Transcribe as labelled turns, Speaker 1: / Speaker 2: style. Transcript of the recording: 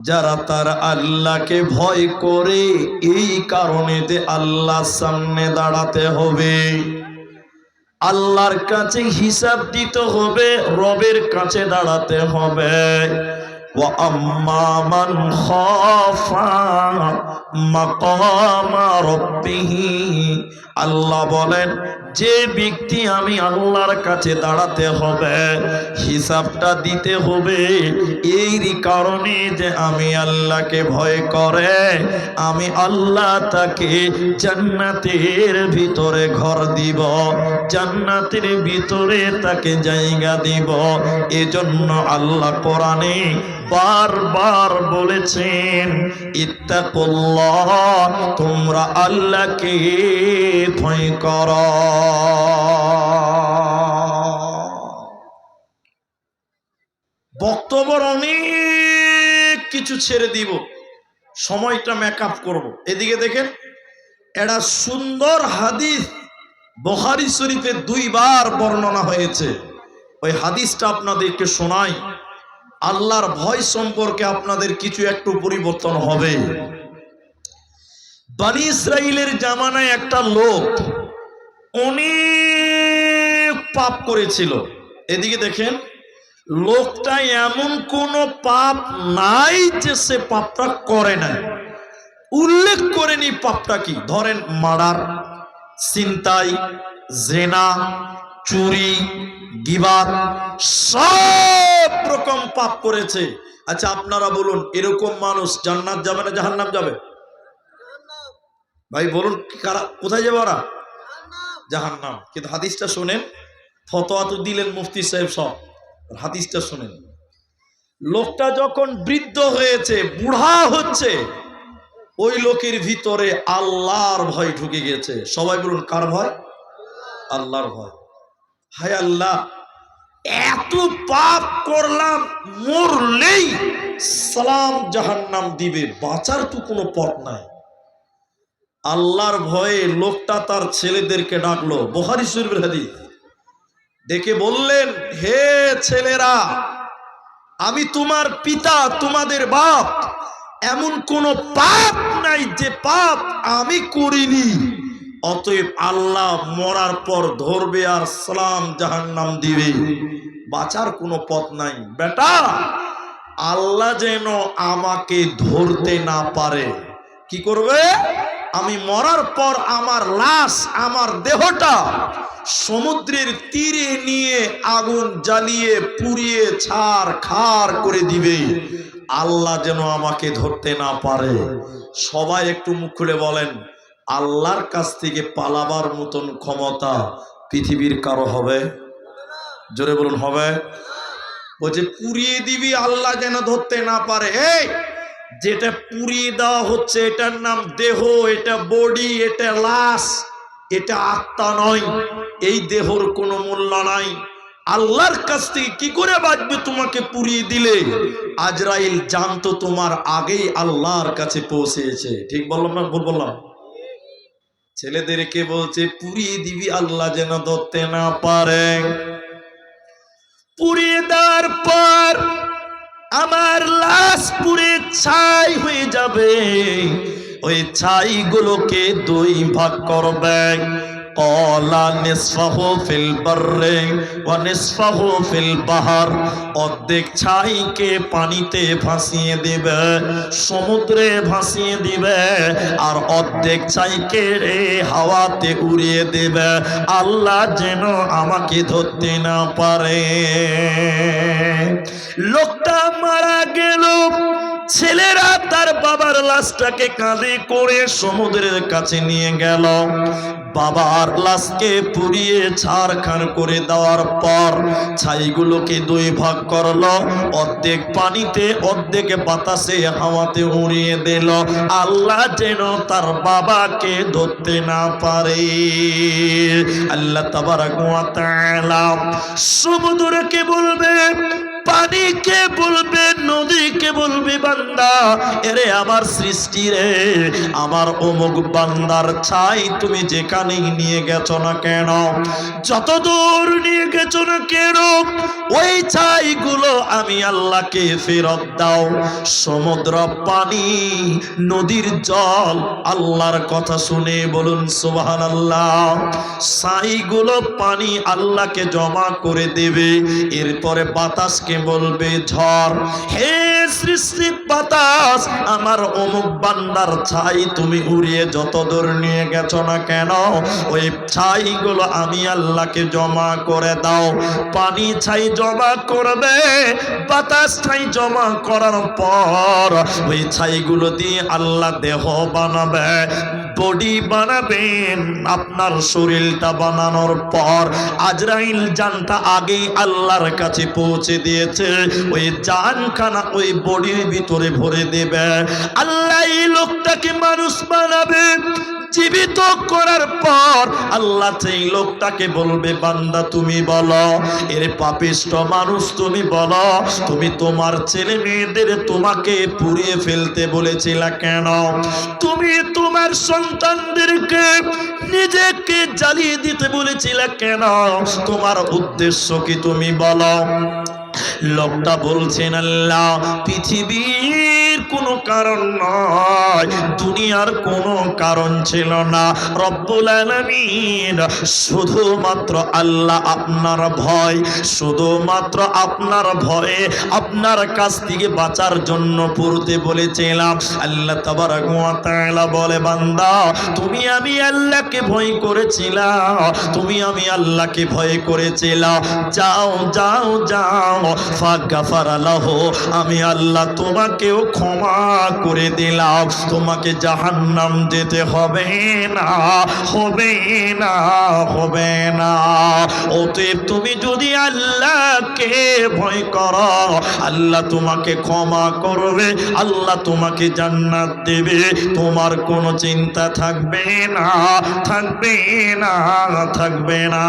Speaker 1: যারা তার আল্লাহকে ভয় করে এই কারণে যে আল্লাহর সামনে দাঁড়াতে হবে আল্লাহর কাছে হিসাব দিতে হবে রবের কাছে দাঁড়াতে হবে وأما من خاف مقام ربه আল্লাহ বলেন, যে ব্যক্তি আমি আল্লাহর কাছে দাঁড়াতে হবে, হিসাবটা দিতে হবে এই কারণে যে আমি আল্লাহকে ভয় করে, আমি আল্লাহ তাকে জান্নাতের ভিতরে ঘর দিব, জান্নাতের ভিতরে তাকে জায়গা দিব। এজন্য আল্লাহ কোরআনে বারবার বলেছেন, ইত্তাকুল্লাহ, তোমরা আল্লাহকে ভয় কর। অনেক কিছু ছেড়ে দিব। সময়টা মেকআপ করব। এদিকে দেখেন, একটা সুন্দর হাদিস বখারি শরীফে দুইবার বর্ণনা হয়েছে। ওই হাদিসটা আপনাদেরকে শোনাই। আল্লাহর ভয় সম্পর্কে আপনাদের কিছু একটু পরিবর্তন হবে। বানি ইসরায়েলের জামানায় একটা লোক অনেক পাপ করেছিল। এদিকে দেখেন, লোকটা এমন কোন পাপ নাই যে সে পাপটা করে নাই। উল্লেখ করেনি পাপটা কি? ধরেন মারার চিন্তাই জেনা, চুরি গিবাত সব রকম পাপ করেছে। আচ্ছা আপনারা বলুন, এরকম মানুষ জান্নাত যাবে না জাহান্নাম যাবে? ভাই, বলুন, কারা, কোথায় যাবে ওরা? জাহান নাম কিন্তু হাদিসটা শোনেন, ফতোয়া তো দিলেন মুফতি সাহেব সব হাদিসটা শোনেন। লোকটা যখন বৃদ্ধ হয়েছে, বুড়া হচ্ছে, ওই লোকের ভিতরে আল্লাহর ভয় ঢুকে গেছে। সবাই বলুন, কার ভয়? আল্লাহর ভয়। হায় আল্লাহ, এত পাপ করলাম, মরলেই সালাম জাহান্নাম দিবে, বাঁচার তো কোনো পথ নাই। আল্লাহর ভয়ে লোকটা তার ছেলেদেরকে ডাকলো। বহারি শরীফের হাদিস। ডেকে বললেন, হে ছেলেরা, আমি তোমার পিতা, তোমাদের বাপ, এমন কোন পাপ নাই যে পাপ আমি করিনি। অতএব আল্লাহ মরার পর ধরবে আর সালাম জাহান নাম দিবে। বাঁচার কোনো পথ নাই। বেটা, আল্লাহ যেন আমাকে ধরতে না পারে। কি করবে? আমি মরার পর আমার লাশ, আমার দেহটা সমুদ্রের তীরে নিয়ে আগুন জ্বালিয়ে পুড়িয়ে ছাড় খার করে দিবে। আল্লাহ যেন আমাকে ধরতে না পারে। সবাই একটু মুখ খুলে বলেন, আল্লাহর কাছ থেকে পালাবার মতন ক্ষমতা পৃথিবীর কারও হবে? জোরে বলুন, হবে? বলছে, পুড়িয়ে দিবি, আল্লাহ যেন ধরতে না পারে। এই যেটা পুড়িয়ে দেওয়া হচ্ছে, এটার নাম দেহ, এটা বডি এটা লাশ, এটা আত্মা নয়। এই দেহর কোনো মূল্য নাই। আল্লাহর কাছ থেকে কি করে বাঁচবে তোমাকে পুড়িয়ে দিলে? আজরাইল জানতো তোমার আগেই আল্লাহর কাছে পৌঁছেছে। ঠিক বললাম না ভুল বললাম? ছেলেদেরকে বলছে, পুড়িয়ে দিবি আল্লাহ যেন ধরতে না পারে। পুড়িয়ে দেওয়ার পর আমার লাশ পুড়ে ছাই হয়ে যাবে। ওই ছাইগুলোকে দুই ভাগ করবে। কলা নিসফাহু ফিল বাররে ওয়া নিসফাহু ফিল বাহার অর্ধেক ছাইকে পানিতে ভাসিয়ে দিবে, সমুদ্রে ভাসিয়ে দিবে, আর অর্ধেক ছাইকে রে হাওয়াতে উড়িয়ে দেবে। আল্লাহ যেন আমাকে ধরতে না পারে। লোকটা মারা গেল, ছেলেরা তার বাবার লাশটাকে কাঁধে করে সমুদ্রের কাছে নিয়ে গেল। বাবার লাশকে পুড়িয়ে ছাড়খান করে দেওয়ার পর ছাইগুলোকে দুই ভাগ করল, অর্ধেক পানিতে, অর্ধেক বাতাসে হাওয়াতে উড়িয়ে দিল। আল্লাহ যেন তার বাবাকে ধরতে না পারে। আল্লাহ তাআলা সমুদ্রকে বলবে, পানিকে বলবে বলবে, বান্দা, এরে আমার সৃষ্টি রে, আমার অমুক বান্দার ছাই তুমি যেখানেই নিয়ে গেছো না কেন? যত দূর নিয়ে গেছো না কেন? ওই ছাইগুলো আমি আল্লাহকে ফেরত দাও। সমুদ্র, পানি, নদীর জল, আল্লাহর কথা শুনে বলুন সুবহান আল্লাহ ছাইগুলো পানি আল্লাহকে জমা করে দেবে, এরপরে বাতাসকে বলবে, ঝড়। হে সৃষ্টি বাতাস, আমার অমুক বান্দার ছাই তুমি উড়িয়ে যত দূর নিয়ে গেছো না কেন, ওই ছাইগুলো আমি আল্লাহকে জমা করে দাও। পানি ছাই জমা করবে, বাতাস ছাই জমা করার পর ওই ছাইগুলো দিয়ে আল্লাহ দেহ বানাবে। বডি বানাবেন। আপনার শরীরটা বানানোর পর আজরাইল জানটা আগেই আল্লাহর কাছে পৌঁছে দিয়েছে। ওই জানখানা ওই বডির ভিতরে ভরে দেবে। আল্লাহ এই লোকটাকে মানুষ বানাবে। জীবিত করার পর আল্লাহ সেই লোকটাকে বলবে, বান্দা, তুমি বলো, এর পাপিষ্ট মানুষ তুমি বলো, তুমি তোমার ছেলে মেয়েদের তোমাকে পুড়িয়ে ফেলতে বলেছিল কেন? তুমি তোমার সন্তানদেরকে নিজেকে জ্বালিয়ে দিতে বলেছিল কেন? তোমার উদ্দেশ্য কি তুমি বলো? লোকটা বলছেন, আল্লাহ পৃথিবীর কোনো কারণ নয়। দুনিয়ার কোনো কারণ ছিল না। রব্বুল আলামিন শুধুমাত্র আল্লাহ আপনার ভয়, শুধুমাত্র আপনার ভয়ে আপনার কাছ থেকে বাঁচার জন্য পড়তে বলেছিলাম। আল্লাহ তাআলা বলে, বান্দা, তুমি আমি আল্লাহকে ভয় করেছিলাম, তুমি আমি আল্লাহকে ভয় করেছিলাম। যাও যাও যাও ফাগাফারা লাহু আমি আল্লাহ তোমাকেও ক্ষমা করে দিলাম। তোমাকে জাহান্নাম যেতে হবে না হবে না হবে না। অতএব তুমি যদি আল্লাহকে ভয় করো, আল্লাহ তোমাকে ক্ষমা করবে, আল্লাহ তোমাকে জান্নাত দেবে। তোমার কোনো চিন্তা থাকবে না থাকবে না থাকবে না।